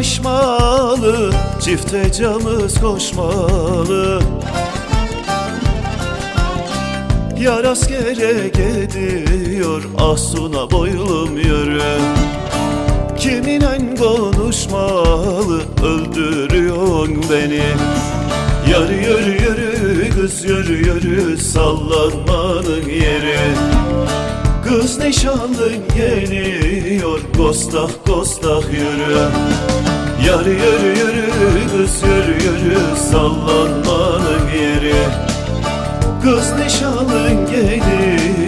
aşmalı Çifte camız koşmalı. Yar askere gidiyor Asuna boylum yürü. Kiminle konuşmalı Öldürüyorsun beni. Yürü yürü yürü kız yürü yürü Sallanmanın yeri Kız nişanlın geliyor Kostak kostak yürü. Yarı yürü yürü kız yürü yürü Sallanmanın yeri. Kız nişanlın geliyor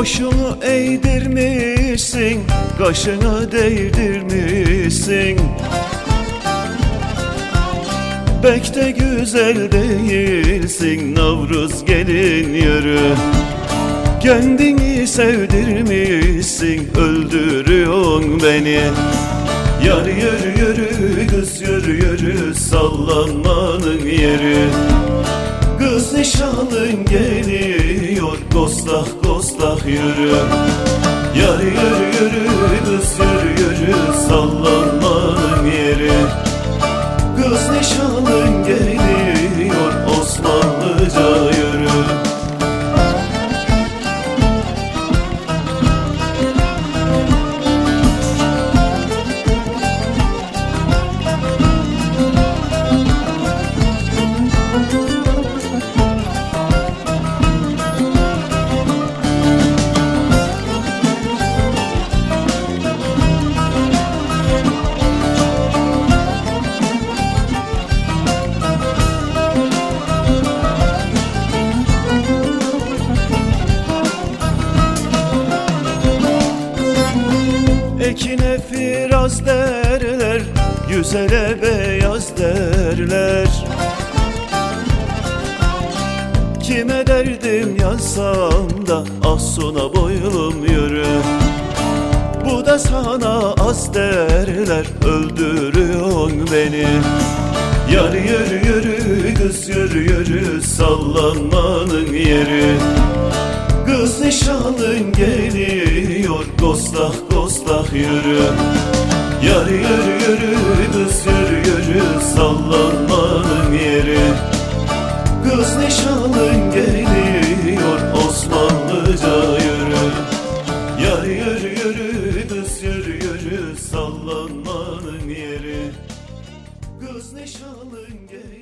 Poşunu eğdirmişsin Kaşına değdirmişsin. Bek de güzel değilsin Navruz gelin yürü. Kendini sevdirmişsin Öldürüyorsun beni. Yar yürü yürü kız yürü yürü Sallanmanın yeri. Kız nişanlın geliyor Kostak kostak yürü Yar yürü yürü kız yürü yürü Sallanmanın yeri. Kız nişanlın geliyor Osmanlıca yürü Ekine firaz derler Yüzele beyaz derler. Kime derdim yazsam da Asuna boylum yürü. Bu da sana az derler Öldürüyorsun beni. Yar yürü yürü kız yürü yürü Sallanmanın yeri Kız nişanlın geliyor Kostak kostak yürü. Yar yürü yürü kız yürü yürü Sallanmanın yeri. Kız nişanlın geliyor Osmanlıca yürü. Yar yürü yürü kız yürü yürü Sallanmanın yeri. Kız nişanlın geliyor